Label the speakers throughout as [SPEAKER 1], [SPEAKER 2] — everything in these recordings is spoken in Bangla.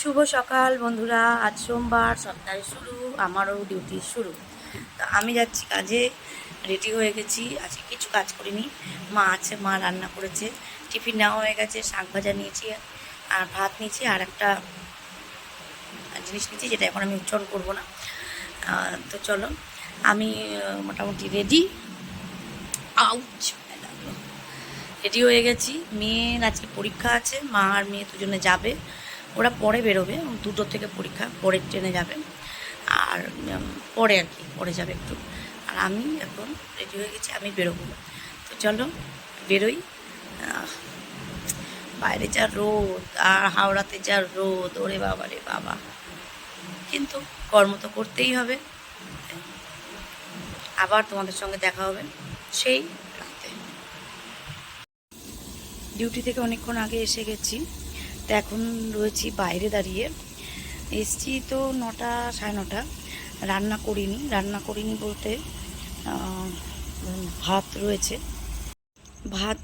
[SPEAKER 1] শুভ সকাল বন্ধুরা। আজ সোমবার সপ্তাহে শুরু, আমারও ডিউটি শুরু। তো আমি যাচ্ছি কাজে রেডি হয়ে গেছি। আজকে কিছু কাজ করিনি। মা আছে, মা রান্না করেছে। টিফিন নেওয়া হয়ে গেছে, শাক ভাজা নিয়েছি, আর ভাত নিয়েছি, আর একটা জিনিস নিয়েছি, যেটা এখন আমি উচ্চারণ করব না। তো চলো, আমি মোটামুটি রেডি আউচ রেডি হয়ে গেছি। মেয়ের আজকে পরীক্ষা আছে, মা আর মেয়ে দুজনে যাবে। ওরা পরে বেরোবে দুটো থেকে পরীক্ষা, পরের ট্রেনে যাবে। আর পরে আর কি, পরে যাবে একটু। আর আমি এখন রেডি হয়ে গেছি, আমি বেরোবো। তো চলো, বেরোই। বাইরে যা রোদ, আর হাওড়াতে যা রোদ, ওরে বাবা রে বাবা। কিন্তু কর্ম তো করতেই হবে। আবার তোমাদের সঙ্গে দেখা হবে সেই রাতে। ডিউটি থেকে অনেকক্ষণ আগে এসে গেছি। তো এখন রয়েছি বাইরে দাঁড়িয়ে। এসছি তো নটা, সাড়ে নটা। রান্না করিনি। রান্না করিনি বলতে ভাত রয়েছে। ভাত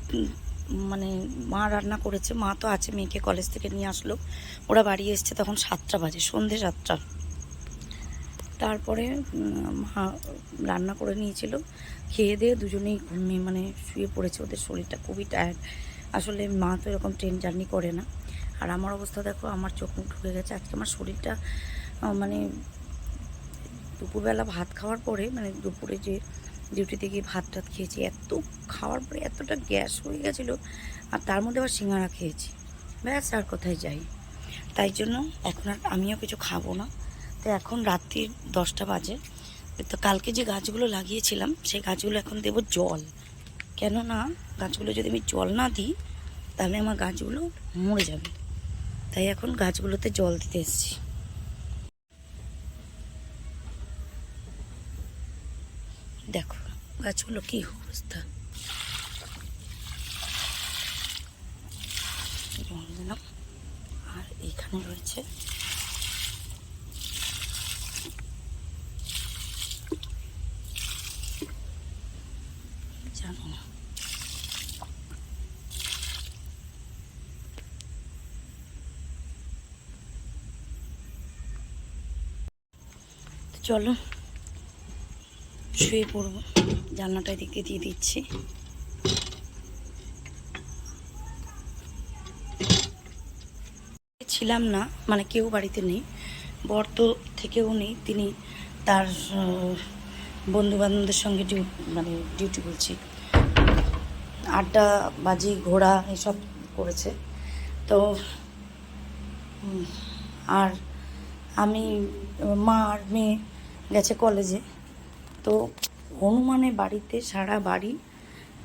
[SPEAKER 1] মানে মা রান্না করেছে। মা তো আছে, মেয়েকে কলেজ থেকে নিয়ে আসলো। ওরা বাড়ি এসছে তখন সাতটা বাজে, সন্ধে সাতটা। তারপরে মা রান্না করে নিয়েছিল। খেয়ে দিয়ে দুজনেই ঘুমিয়ে মানে শুয়ে পড়েছে। ওদের শরীরটা খুবই টায়ার্ড আসলে মা তো এরকম ট্রেন জার্নি করে না। আর আমার অবস্থা দেখো, আমার চোখ মুখ ঢুকে গেছে। আজকে আমার শরীরটা মানে দুপুরবেলা ভাত খাওয়ার পরে মানে দুপুরে যে ডিউটিতে গিয়ে ভাত টাত খেয়েছি, এত খাওয়ার পরে এতটা গ্যাস হয়ে গেছিল, আর তার মধ্যে আবার সিঙ্গারা খেয়েছি। ব্যাস, আর কোথায় যাই। তাই জন্য এখন আর আমিও কিছু খাব না। তো এখন রাত্রির দশটা বাজে। তো কালকে যে গাছগুলো লাগিয়েছিলাম, সেই গাছগুলো এখন দেবো জল। কেননা গাছগুলো যদি আমি জল না দিই, তাহলে আমার গাছগুলো মরে যাবে। তাই এখন গাছগুলোতে জল দিতে এসেছি। দেখো গাছগুলো কি অবস্থা। আর এখানে রয়েছে জানো না তো চলো। শুয়ে পড়ব। জানলাটা দিকে দিয়ে দিচ্ছি। ছিলাম না মানে কেউ বাড়িতে নেই। বর তো থেকেও নেই। তিনি তার বন্ধু বান্ধবদের সঙ্গে ডিউ- মানে ডিউটি বলছি আড্ডা, বাজি, ঘোড়া এসব করেছে। তো আর আমি, মা আর মেয়ে গেছে কলেজে তো হনুমানে বাড়িতে সারা বাড়ি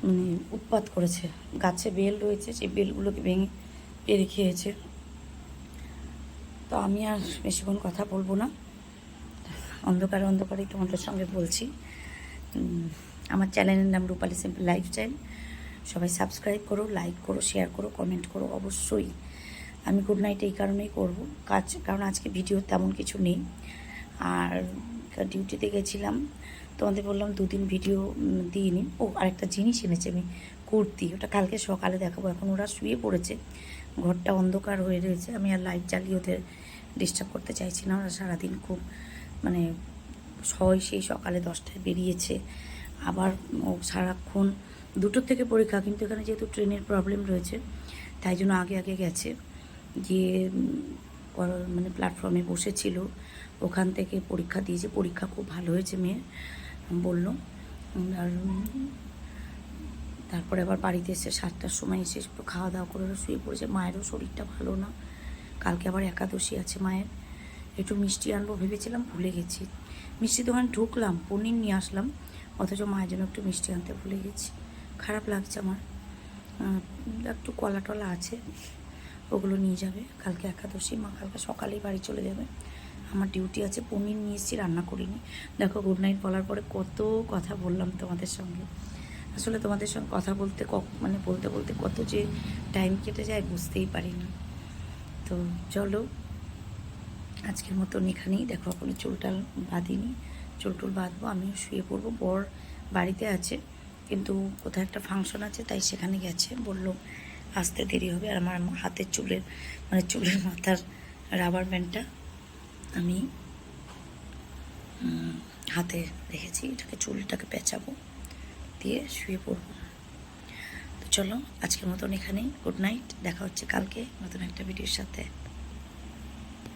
[SPEAKER 1] মানে উৎপাত করেছে। গাছে বেল রয়েছে, সেই বেলগুলোকে ভেঙে পেরে খেয়েছে। তো আমি আর বেশিক্ষণ কথা বলব না। অন্ধকারে অন্ধকারেই তোমাদের সঙ্গে বলছি। আমার চ্যানেলের নাম রূপালী সিম্পল লাইফস্টাইল সবাই সাবস্ক্রাইব করো লাইক করো শেয়ার করো কমেন্ট করো অবশ্যই। আমি গুড নাইট এই কারণেই করব। কাজ কারণ আজকে ভিডিও তেমন কিছু নেই। আর ডিউটিতে গেছিলাম। তোমাদের বললাম দুদিন ভিডিও দিইনি। ও, আরেকটা জিনিস এনেছে আমি, কুর্তি। ওটা কালকে সকালে দেখাবো। এখন ওরা শুয়ে পড়েছে। ঘরটা অন্ধকার হয়ে রয়েছে। আমি আর লাইট জ্বালিয়ে ওদের ডিস্টার্ব করতে চাইছি না। ওরা সারাদিন খুব মানে সবাই সেই সকালে দশটায় বেরিয়েছে। আবার ও সারাক্ষণ দুটোর থেকে পরীক্ষা, কিন্তু এখানে যেহেতু ট্রেনের প্রবলেম রয়েছে, তাই জন্য আগে আগে গেছে। গিয়ে মানে প্ল্যাটফর্মে বসেছিল। ওখান থেকে পরীক্ষা দিয়েছে। পরীক্ষা খুব ভালো হয়েছে মেয়ে বলল আর তারপরে আবার বাড়িতে এসে সাতটার সময় এসে খাওয়া দাওয়া করে শুয়ে পড়েছে। মায়েরও শরীরটা ভালো না। কালকে আবার একাদশী আছে মায়ের। একটু মিষ্টি আনব ভেবেছিলাম, ভুলে গেছি। মিষ্টি দোকানে ঢুকলাম, পনির নিয়ে আসলাম। অথচ মায়ের জন্য একটু মিষ্টি আনতে ভুলে গেছি। খারাপ লাগছে আমার। একটু কলা টলা আছে, ওগুলো নিয়ে যাবে। কালকে একাদশী, মা কালকে সকালেই বাড়ি চলে যাবে। আমার ডিউটি আছে, পনির নিয়ে এসেছি, রান্না করিনি। দেখো গুড নাইট বলার পরে কত কথা বললাম তোমাদের সঙ্গে। আসলে তোমাদের সঙ্গে কথা বলতে মানে বলতে বলতে কত যে টাইম কেটে যায় বুঝতেই পারি না তো চলো, আজকের মতন এখানেই। দেখো এখনও চুলটাল বাঁধিনি। চুল টুল বাঁধবো, আমিও শুয়ে পড়ব। বর বাড়িতে আছে, কিন্তু কোথায় একটা ফাংশন আছে, তাই সেখানে গেছে। বলল, আসতে দেরি হবে। আর আমার হাতের চুলের মানে চুলের মাথার রাবার ব্যান্ডটা আমি হাতে রেখেছি, এটাকে চুলটাকে পেঁচাবো, দিয়ে শুয়ে পড়ব। তো চলো, আজকের মতন এখানেই গুড নাইট দেখা হচ্ছে কালকে নতুন একটা ভিডিওর সাথে।